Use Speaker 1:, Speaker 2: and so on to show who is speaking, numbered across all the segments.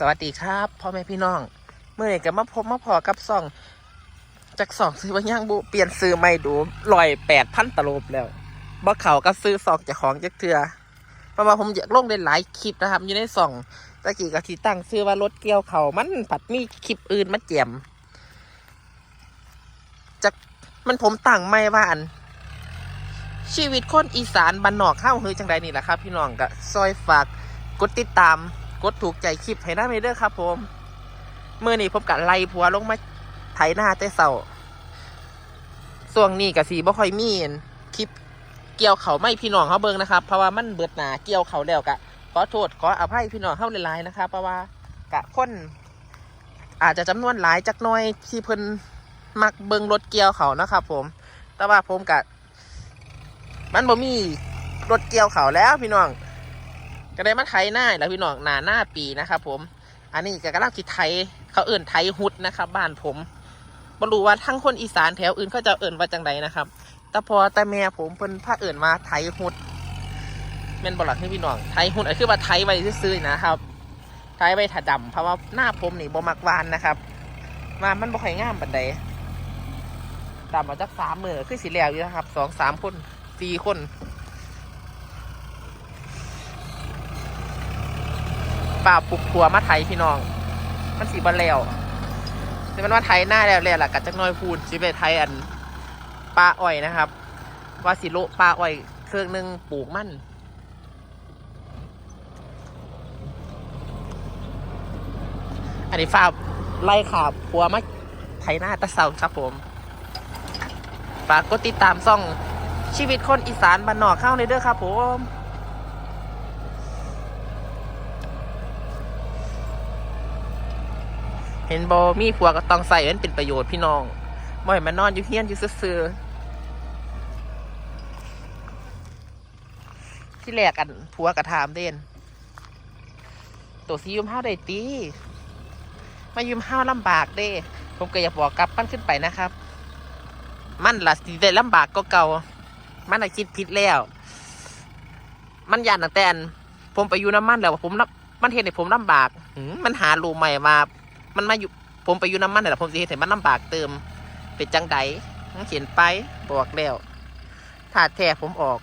Speaker 1: สวัสดีครับพ่อแม่พี่น้องเมื่อไหร่ก็มาพบมาพอกับซองจากสองซื้อว่าย่างบุเปลี่ยนซื้อไม่ดูลอยแปดพันตลบแล้วบ่เข่าก็ซื้อซองจากของจากเถื่อเพระว่าผมอยากลงได้หลายคลิปนะครับ อยู่ในซองตะกี้กะทีตั้งซื้อว่ารถเกี่ยวเขามันผัดมีคลิปอื่นมาแจมจากมันผมตั้งไม่ว่าอัน ชีวิตคนอีสานบ้านนอกเข้าเฮ้ยจังใดนี่แหละครับ พี่น้องก็ซอยฝากกดติดตาม กดถูกใจคลิปให้ได้ไหมเด้อครับ ผมเมื่อนี้ผมกัไล่ผัวลงมาไถหน้าแต่เสาส่วงนี้กับสีบ่ค่อยมีอั่นคลิปเกี่ยวเขาไม่พี่น้องเขาเบิ่งนะครับ เพราะว่ามันเบิดหนาเกี่ยวเขาแล้วกะขอโทษขออภัยพี่น้องเข้าหลายๆนะครับเพราะว่ากะคนอาจจะจำนวนหลายจักน้อยที่เพิ่นมักเบิ่งรถเกี่ยวเขานะครับ ผม แต่ว่าผมกะมันบ่มีรถเกี่ยวเขาแล้วพี่น้อง ก็ได้มาไทยหน้าแล้วพี่น้องหนาหน้าปีนะครับผม อันนี้ก็กำลังคิไทยเขาเอื่นไทยฮุดนะครับบ้านผมบรู้ว่าทั้งคนอีสานแถวอื่นเขาจะเอื่นว่าจังใดนะครับ แต่พอแต่แม่ผมเพิ่นพาเอื่นมาไทยฮุดแม่นบลักให้พี่น้องไทยฮุดอันคือว่าไทยไว้ซื้อนะครับ ไทยไว้ถาดำเพราะว่าหน้าผมนี่บ่มักวานนะครับวามันบ่ค่อยงามปานใดดำมาจากสามมือคือสีแล้วอยู่นะครับสองสามคนสี่คน ป่าปลุกผัวมาไทยพี่น้อง มันสีบันแล้วนี่มันว่าไทยหน้าแล้วแล้วล่ะกัดจักหน้อยพูนสิไปไทยอันปลาอ้อยนะครับ ว่าสิโลปลาอ้อยเครื่องหนึ่งปลูกมันอันนี้ฝ้าไล่ขาผัวมาไทยหน้าตะเสาครับผมฝากกดติดตามซ่องชีวิตคนอีสานบ้านนอกเข้าในเด้อครับผม เห็นบอมีผัวก็ต้องใส่มันเป็นประโยชน์พี่น้องบ่ให้มันนอนอยู่เฮียนอยู่ซื่อที่แรกกันผัวกระถามเด่นตัวซียุมห้าวได้ตีมายุมห้าวลำบากเด้ ผมก็อยากบอกกลับปั้นขึ้นไปนะครับ มันละสิได้ลำบากก็เก่า มันอะคิดผิดแล้ว มันยานตั้งแต่อันผมไปอยู่น้ำมันแล้วผมรับมันเห็นให้ผมลำบากหืมันหารูใหม่มา มันมาอยู่ผมไปอยู่น้ำมันนี่แหละผมสิเห็นมันลำบากเติมเป็นจังใดมันเขียนไปบอกแล้วถ้าแท้ผมออก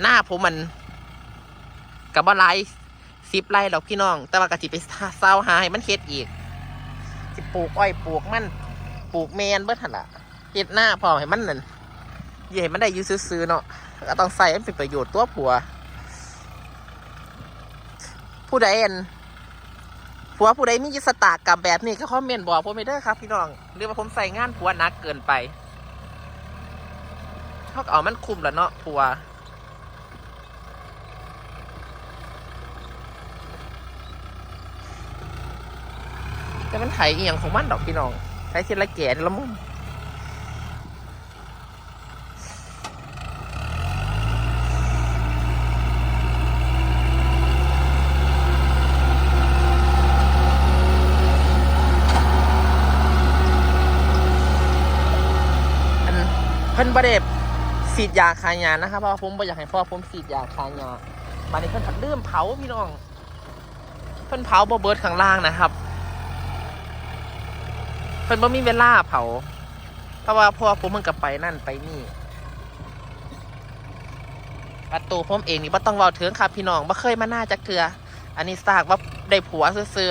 Speaker 1: หน้าผมมันกับว่าไรสิบไรหรอกพี่น้อง แต่ว่ากะจิไปเศร้าหาให้มันเฮ็ดอีกสิปลูกอ้อยปลูกมันปลูกแมนเบิดหันละเฮ็ดหน้าพอให้มันนั่นอย่าให้มันได้ยื้อซื้อเนาะก็ต้องใส่ให้มันเป็นประโยชน์ตัวผัว ผู้ใดอันผัวผู้ใดมีจิตสตากกับแบบนี้ก็คอมเมนต์บอกผมไม่ได้ครับพี่น้องหรือว่าผมใส่งานผัวนักเกินไปเขาเอามันคุมแล้วเนาะผัวแต่มันไถเอียงของมันดอกพี่น้องไถเส้นละแก่ละมุมอัน เพิ่นบ่ได้ฉีดยาคายานะครับเพราะว่าผมบ่อยากให้พ่อผมฉีดยาคายาบัดนี้เพิ่นผัดเริ่มเผาพี่น้อง เพิ่นเผาบ่เบิดข้างล่างนะครับ เพิ่นบ่มีเวลาเผา เพราะว่าพ่อผมมันก็ไปนั่นไปนี่ประตูผมเองนี่บ่ต้องเว้าถึงครับพี่น้องบ่เคยมาหน้าจักเทืออันนี้ซากว่าได้ผัวซื่อ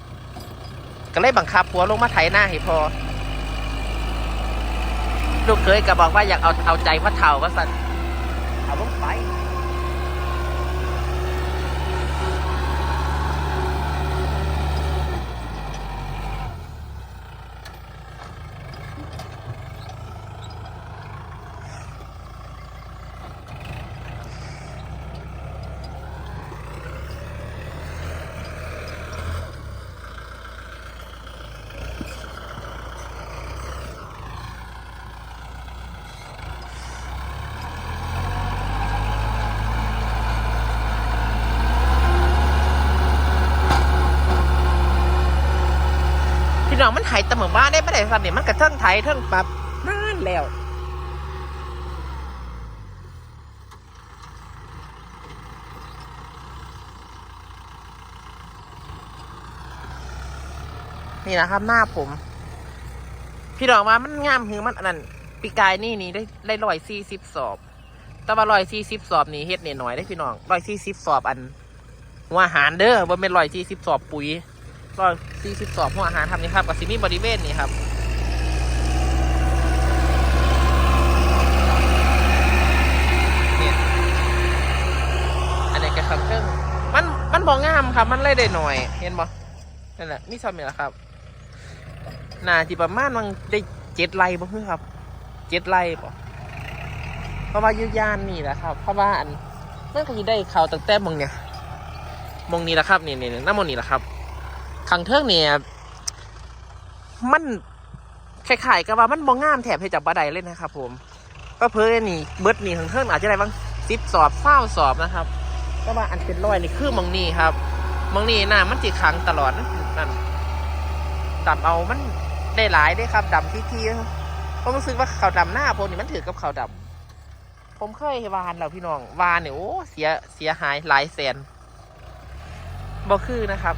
Speaker 1: ๆก็เลยบังคับผัวลงมาไถหน้าให้พอ ลูกเคยก็บอกว่าอยากเอาเอาใจพระเฒ่าว่าสันเอาลงไป อมันหายตะเหมือว่าได้ไม่ได้ซ้ำเนี่ยมันกระเทิงไทยเทิงปรับนานแล้วนี่นะครับหน้าผม พี่ดองว่ามันงามหือมันอันนั้นปีกายนี่นี่ได้ได้ลอยสี่สิบสอบ แต่ว่าลอยสี่สิบสอบนี่เฮ็ดเนี่ยหน่อยได้พี่น้องลอยสี่สิบสอบอันว่าหารเด้อว่าเป็นลอยสี่สิบสอบปุ๋ย ร้อยสี่สิบสอบหัวอาหารทำนี่ครับกับซิมีบริเวณนี่ครับอันนี้ก็คำเครื่องมันมันบองงามครับ มันเลยได้หน่อย เห็นบ่นั่นแหละมีซอมนี่แหละครับน่าที่ประมาณมันได้เจ็ดไร่บ่คือครับเจ็ดไร่บ่เพราะว่ายุยานนี่แหละครับ เพราะว่าอันมันก็สิได้เขาตั้งแต่มองเนี่ยมองนี้แหละครับนี่นี่น้ำมองนี่แหละครับ ขังเทิงเนี่ยมันคล้ายๆกับว่ามันบองงามแถบให้จับบัไดเลยนะครับผมก็เพิ่นนี่เบิร์ดนี่ของเทิงอาจจะได้บางสิบสอบเศร้าสอบนะครับก็ว่าอันเป็นร้อยนี่คือมองนี่ครับมองนี่น่ะมันจิขังตลอดนั่นดำเอามันได้หลายได้ครับดำที่ที่ผมรู้สึกว่าขาวดำหน้าผมนี่มันถือกับขาวดำผมเคยวานแล้วพี่น้องวานเนี่ยโอ้เสียเสียหายหลายแสนบ่คือนะครับ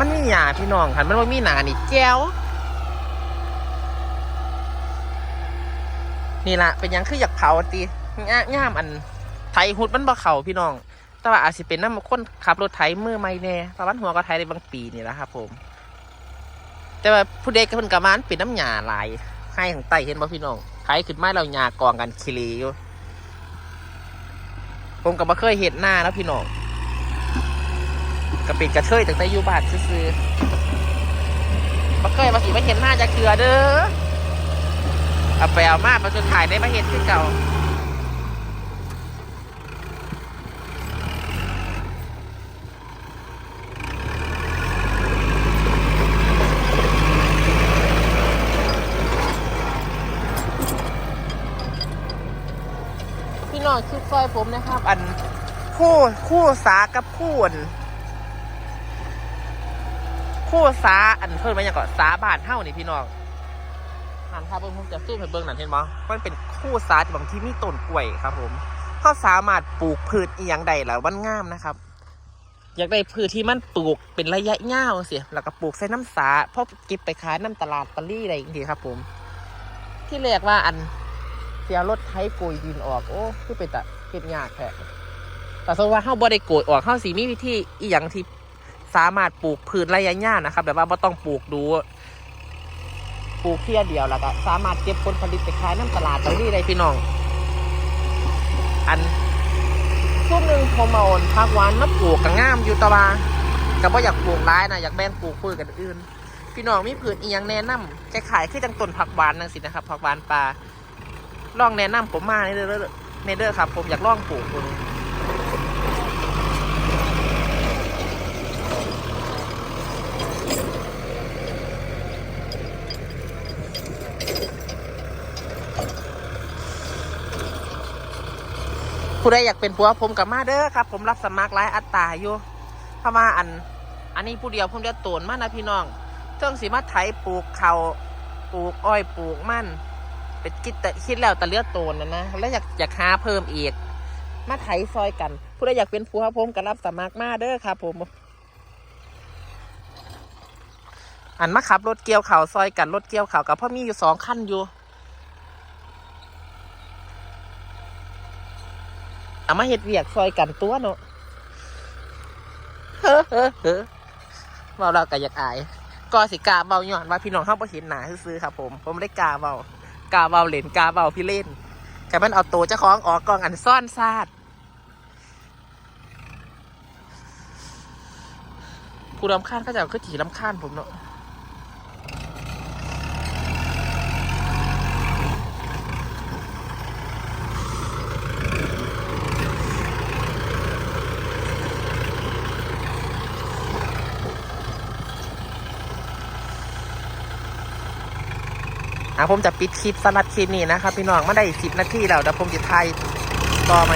Speaker 1: มันมีหยาพี่น้องคันมันว่ามีหนานี่แจ้วนี่ละเป็นยังคืออยากเผาตีง่าง่ามอันไทยหุดมันบ่เข่าพี่น้อง แต่ว่าอาจสิเป็นน้ำคนขับรถไถมือไม่แน่เพราะวันหัวก็ไทยในบางปีนี่แหละครับผม แต่ว่าผู้เด็กกับเพิ่นกระมานเป็นน้ำหยาหลายให้ของไตเห็นบ่พี่น้องไถขึ้นไม้เราหยากองกันคิรีอยู่ผมก็บ่เคยเห็นหน้าแล้วพี่น้อง ก็เป็นกระเทยตั้งแต่อยู่บ้านซื่อๆบ่เคยมาสิมาเห็นหน้าจะเกลือเด้อเอาไปเอามามาจนถ่ายได้มาเห็นคือเก่าพี่น้องคือซอยผมนะครับ อันคู่คู่สากับคู่อัน คู่สาอันเพิ่นมาอย่างก่อนสาบานเท่านี่พี่น้องหันภาพเบิ่งผมจะสู้ให้เบิ่งนั่นเห็นมั้มันเป็นคู่สาบางที่มีต้นกล้วยครับ ผมเขาสามารถปลูกพืชอีหยังใดแล้วมันงามนะครับ อยากได้พืชที่มันปลูกเป็นระยะยาวเสียแล้วก็ปลูกใส่น้ำสาเพราะเก็บไปขายน้ำตลาดตะลี่อะไรอย่างเงี้ยครับ ผม ที่เรียกว่าอันเสียรถไถโกยดินออกโอ้คือเป็นตะเก็บยากแท้แต่สมมติว่าเฮาบ่ได้โกยออกเฮาสิมีวิธีอีหยังที่ สามารถปลูกพืชระยะยาวนะครับ แบบว่าบ่ต้องปลูกดู ปลูกเพียเดียวแล้วก็สามารถเก็บผลผลิตไปขายน้ำตลาดตรงนี้ได้พี่น้อง อันช่วงหนึ่งผมเอาพักวานมาปลูกกับงามอยู่ตะวาก็บ่อยากปลูกร้ายนะอยากแบ่งปลูกพืชกันอื่น พี่น้องมีพืชอีหยังแนะนำจะขายคือจังต้นผักหวานนั่นสินะครับผักหวานปลาลองแนะนำผมมาในเด้อในเด้อครับ ผมอยากลองปลูกคุณ ผู้ใดอยากเป็นผัวผมกับมาเด้อครับ ผมรับสมัครหลายอัตราอยู่เพราะว่าอัน อันนี้ผู้เดียวผมจะโตนมานะพี่น้องเทิงสีมาไถปลูกเขาปลูกอ้อยปลูกมันเป็นคิดแต่คิดแล้วแต่เลือดโตนนะนะแล้วอยากอยากหาเพิ่มอีก มาไถซอยกัน ผู้ใดอยากเป็นผัวผมก็รับสมัครมาเด้อครับ ผมอันมาขับรถเกี่ยวเขาวซอยกันรถเกี่ยวเขาวกับพ่อมีอยู่สองขั้นอยู่ เอามาเห็ดเวียกซอยกันตัวเนาะเฮ้อเฮ้อเฮ้อเมาเราก็อยากอายก็สิกาเบาหย่อนว่าพี่น้องเข้าไปเห็นหนาซื้อครับผม ผมได้กาเบากาเบาเหรนกาเบาพี่เล่นแต่มันเอาตัวเจ้าของออกกองอันซ่อนซาดผู้รำคาญก็จะคือถีรำคาญผมเนาะ ผมจะปิดคลิปสำหรับคลิปนี้นะครับพี่น้องมาได้สิบนาทีแล้วเดี๋ยวผมจะถ่ายต่อไหม